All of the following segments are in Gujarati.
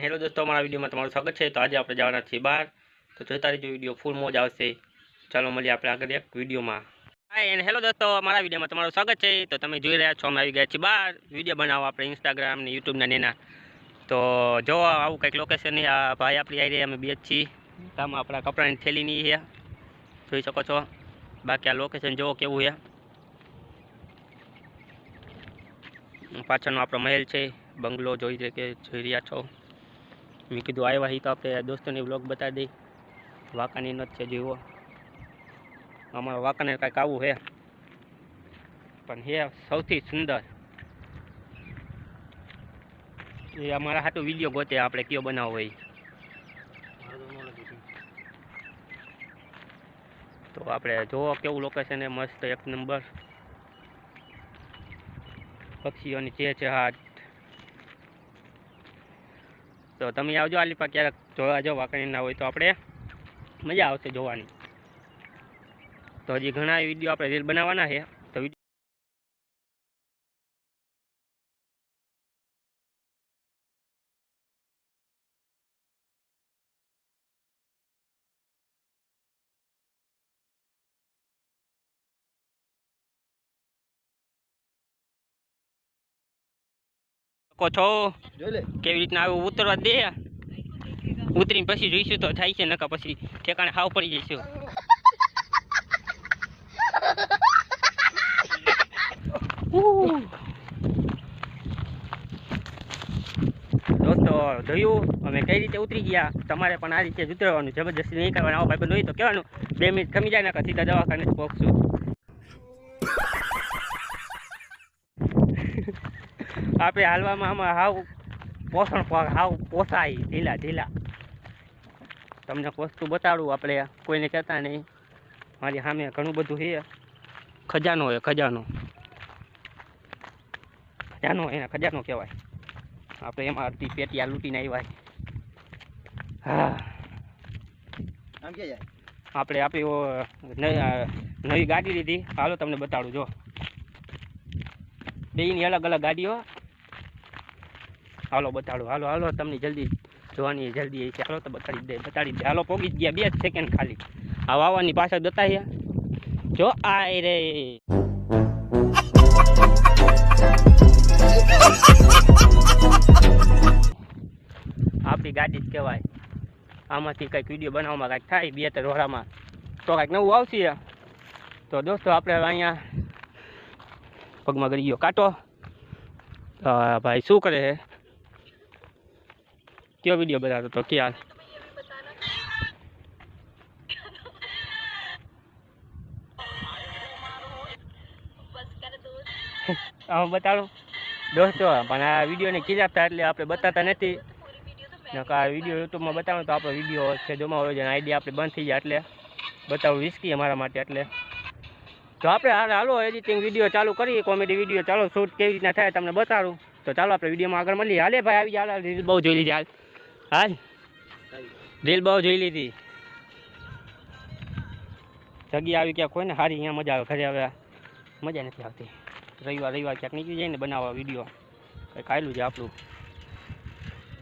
હેલો દોસ્તો, અમારા વિડીયોમાં તમારું સ્વાગત છે. તો આજે આપણે જવાના છીએ બહાર તો જોતા રહીજો, વીડિયો ફૂલ મોજ આવશે. ચાલો મળીએ આપણે આગળ એક વિડીયોમાં. હા એન્ડ હેલો દોસ્તો, અમારા વિડીયોમાં તમારું સ્વાગત છે. તો તમે જોઈ રહ્યા છો, અમે આવી ગયા છીએ બહાર વીડિયો બનાવો આપણે ઇન્સ્ટાગ્રામ ને યુટ્યુબના નેના તો જો આવું કંઈક લોકેશન આ ભાઈ આપણી આવી રહ્યા અમે બે જ છીએ. આમાં આપણા કપડાની થેલીની છે. જોઈ શકો છો. બાકી આ લોકેશન જોવો કેવું છે. પાછળનો આપણો મહેલ છે. બંગલો જોઈ કે જોઈ રહ્યા છો. મેં કીધું, આવ્યા હી તો આપણે દોસ્તોને વ્લોગ બતાવી દઈ. વાંકાની નથી છે જીવો. અમારો વાંકાને કાંઈક આવું હે. પણ હે સૌથી સુંદર. એ અમારા હાટું વીડિયો ગોતે આપણે કયો બનાવવો હોય તો આપણે જોવો કેવું લોકેશન એ મસ્ત એક નંબર. પક્ષીઓની જે છે હાથ. તો તમે આવજો આલીપા ક્યારેક જોવા જો વાંકણી ના હોય તો આપણે મજા આવશે જોવાની. તો હજી ઘણા વીડિયો આપણે રીલ બનાવવાના છે. શકો છો. કેવી રીતના આવું ઉતરવા દે. ઉતરીને પછી જોઈશું તો થાય છે નકા પછી ઠેકાણે હાવ પડી જઈશું. દોસ્તો જોયું? અમે કઈ રીતે ઉતરી ગયા? તમારે પણ આ રીતે ઉતરવાનું જબરજસ્તી નહીં કરવાનું. આવો ભાઈ હોય તો કહેવાનું. બે મિનિટ ખમી જાય ને સીધા દવાખાને જ પહોંચશું. આપણે હાલવામાં આમાં હાવ પોષણ પાક હાવ પોસાય ઢીલા ઢીલા. તમને વસ્તુ બતાડું આપણે કોઈને કહેતા નહીં. મારી સામે ઘણું બધું છે. ખજાનો હોય ખજાનો. ખજાનો એને ખજાનો કહેવાય. આપણે એમાં અડધી પેટિયા લૂંટીને આવ્યા હા. કે આપણે આપણી નવી ગાડી લીધી. હાલો તમને બતાડું જો. બેયની અલગ અલગ ગાડીઓ. હાલો બતાડો, હાલો હાલો, તમને જલ્દી જોવાની જલ્દી ચાલો તો બતાડી દે બતાડી દે. હાલો પોગી ગયા, બે જ સેકન્ડ ખાલી. આ વાવાની પાછળ બતાવ્યા. જો આય રે. આપણી ગાડી જ કહેવાય. આમાંથી કંઈક વીડિયો બનાવવામાં કાંઈક થાય, બે ત્રણ વરામાં. તો કાંઈક નવું આવશે. તો દોસ્તો, આપણે અહીંયા પગમાં ગળી ગયો. કાંટો? ભાઈ, શું કરે છે? કયો વીડિયો બતાવતો તો ક્યાં? આમાં બતાડું? દોસ્તો, પણ આ વિડીયોને ખીજાવતા એટલે આપણે બતાવતા નથી. નકા આ વીડિયો યુટ્યુબમાં બતાવું તો આપણો વીડિયો છે જોમાં હોય છે આઈડિયા આપણે બંધ થઈ જાય એટલે બતાવું રિસ્કી અમારા માટે એટલે. તો આપણે હાલ હાલો એડિટિંગ વીડિયો ચાલુ કરીએ કોમેડી વીડિયો ચાલો શૂટ કેવી રીતના થાય તમને બતાડું. તો ચાલો આપણે વિડીયોમાં આગળ મળીએ. હાલે ભાઈ, આવી જાય રીલ બહુ જોઈ લીધી હાલ. હાલ. રીલ બહુ જોઈ લીધી. જગ્યા આવી ક્યાંક હોય ને સારી અહીંયા મજા આવે. ઘરે હવે મજા નથી આવતી. રવિવાર રવિવાર ક્યાંક નીકળી જાય ને બનાવવા વીડિયો કંઈક આવેલું છે આપણું.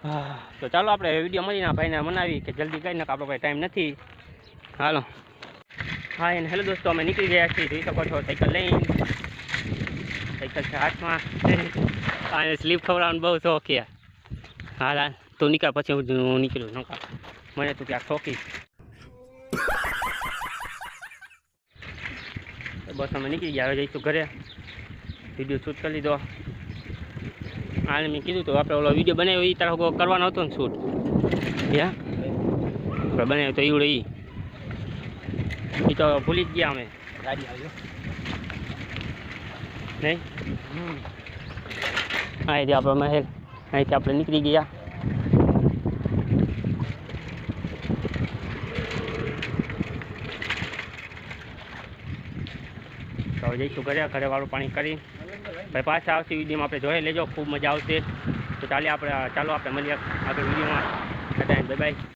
હા, તો ચાલો આપણે વીડિયો મળીને ભાઈને મનાવી કે જલ્દી કહીને આપણો ભાઈ ટાઈમ નથી. હાલો. હા એને હેલો દોસ્તો અમે નીકળી ગયા છીએ જોઈ શકો છો સાયકલ લઈને સાયકલ છે હાથમાં અને સ્લીપ ખવડાવવાનું બહુ શોખ હા હા તું નીકળ પછી હું હું નીકળું નકા મને તું ક્યાંક તો બસ અમે નીકળી ગયા હવે જઈશું ઘરે વીડિયો શૂટ કરી લીધો આને મેં કીધું તો આપણે ઓલો વીડિયો બનાવ્યો એ તારો કરવાનો હતો ને શૂટ યા આપણે બનાવ્યો તો એવું એ એ તો ભૂલી જ ગયા અમે. ગાડી આવ્યો નહીં? અહીંથી આપણો મહેલ અહીંથી આપણે નીકળી ગયા. તો જઈશું ઘરે ઘરે વાળું પાણી કરી. ભાઈ, પાછા આવશે વિડીયોમાં આપણે જોઈ લેજો. ખૂબ મજા આવશે. તો ચાલે આપણે ચાલો આપણે મળીએ આગળ વિડીયોમાં. Bye bye.